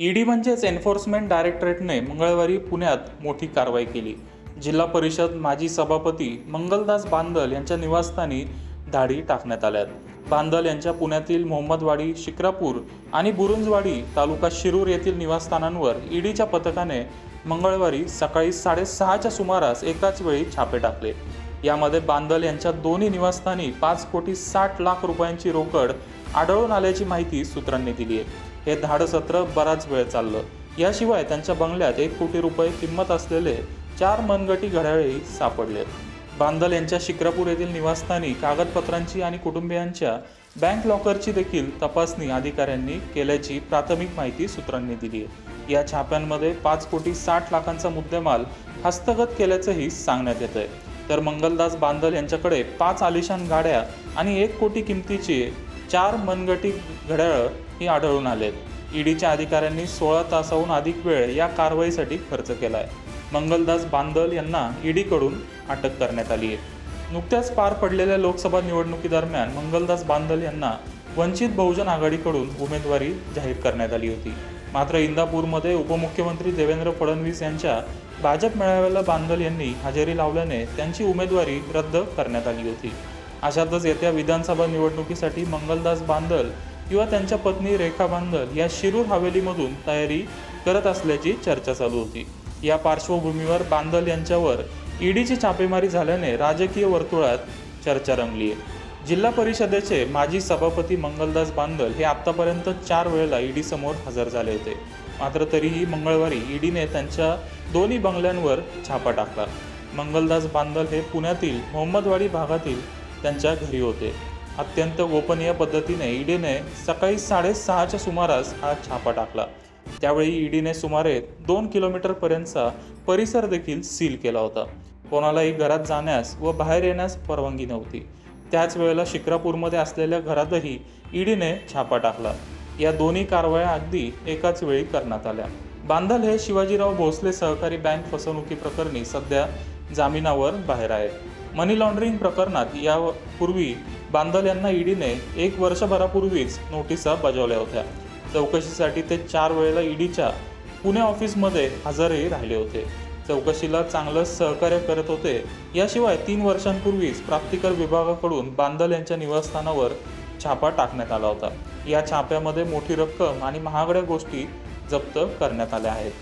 ED म्हणजेच enforcement डायरेक्टरेटने मंगळवारी पुण्यात मोठी कारवाई केली. जिल्हा परिषद माजी सभापती मंगलदास बांदल यांच्या निवासस्थानी धाडी टाकण्यात आल्यात. बांदल यांच्या पुण्यातील मोहम्मदवाडी शिक्रापूर आणि बुरुंजवाडी तालुका शिरूर येथील निवासस्थानांवर ईडीच्या पथकाने मंगळवारी सकाळी साडेसहाच्या सुमारास एकाच वेळी छापे टाकले. यामध्ये बांदल यांच्या दोन्ही निवासस्थानी पाच कोटी साठ लाख रुपयांची रोकड आढळून आल्याची माहिती सूत्रांनी दिली आहे हे धाडसत्र बराच वेळ चाललं. याशिवाय त्यांच्या बंगल्यात एक कोटी रुपये किंमत असलेले चार मनगटी घड्याळेही सापडले. बांदल यांच्या शिक्रापूर येथील निवासस्थानी कागदपत्रांची आणि कुटुंबियांच्या बँक लॉकरची देखील तपासणी अधिकाऱ्यांनी केल्याची प्राथमिक माहिती सूत्रांनी दिली आहे. या छाप्यांमध्ये पाच कोटी साठ लाखांचा मुद्देमाल हस्तगत केल्याचंही सांगण्यात येत आहे तर मंगलदास बांदल यांच्याकडे पाच आलिशान गाड्या आणि एक कोटी किमतीचे चार मनगटी घड्याळं ही आढळून आलेत. ईडीच्या अधिकाऱ्यांनी सोळा तासाहून अधिक वेळ या कारवाईसाठी खर्च केला आहे मंगलदास बांदल यांना ईडीकडून अटक करण्यात आली आहे नुकत्याच पार पडलेल्या लोकसभा निवडणुकीदरम्यान मंगलदास बांदल यांना वंचित बहुजन आघाडीकडून उमेदवारी जाहीर करण्यात आली होती. मात्र इंदापूरमध्ये उपमुख्यमंत्री देवेंद्र फडणवीस यांच्या भाजप मेळाव्याला बांदल यांनी हजेरी लावल्याने त्यांची उमेदवारी रद्द करण्यात आली होती. अशातच येत्या विधानसभा निवडणुकीसाठी मंगलदास बांदल किंवा त्यांच्या पत्नी रेखा बांदल या शिरूर हवेलीमधून तयारी करत असल्याची चर्चा चालू होती. या पार्श्वभूमीवर बांदल यांच्यावर ईडीची छापेमारी झाल्याने राजकीय वर्तुळात चर्चा रंगली आहे. जिल्हा परिषदेचे माजी सभापती मंगलदास बांदल हे आतापर्यंत चार वेळेला ईडी समोर हजर झाले होते. मात्र तरीही मंगळवारी ईडीने त्यांच्या दोन्ही बंगल्यांवर छापा टाकला. मंगलदास बांदल हे पुण्यातील मोहम्मदवाडी भागातील त्यांच्या घरी होते. अत्यंत गोपनीय पद्धतीने ईडीने सकाळी साडेसहाच्या सुमारास हा छापा टाकला. त्यावेळी ईडीने सुमारे दोन किलोमीटरपर्यंतचा परिसर देखील सील केला होता. कोणालाही घरात जाण्यास व बाहेर येण्यास परवानगी नव्हती. त्याच वेळेला शिक्रापूरमध्ये असलेल्या घरातही ईडीने छापा टाकला. या दोन्ही कारवाया अगदी एकाच वेळी करण्यात आल्या. बांधल हे शिवाजीराव भोसले सहकारी बँक फसवणुकी प्रकरणी सध्या जामिनावर बाहेर आहेत. मनी लॉन्ड्रिंग प्रकरणात यापूर्वी बांदल यांना ईडीने एक वर्षभरापूर्वीच नोटिसा बजावल्या होत्या. चौकशीसाठी ते चार वेळेला ईडीच्या पुणे ऑफिसमध्ये हजरही राहिले होते. चौकशीला चांगलं सहकार्य करत होते. याशिवाय तीन वर्षांपूर्वीच प्राप्तिकर विभागाकडून बांदल यांच्या निवासस्थानावर छापा टाकण्यात आला होता. या छाप्यामध्ये मोठी रक्कम आणि महागड्या गोष्टी जप्त करण्यात आल्या आहेत.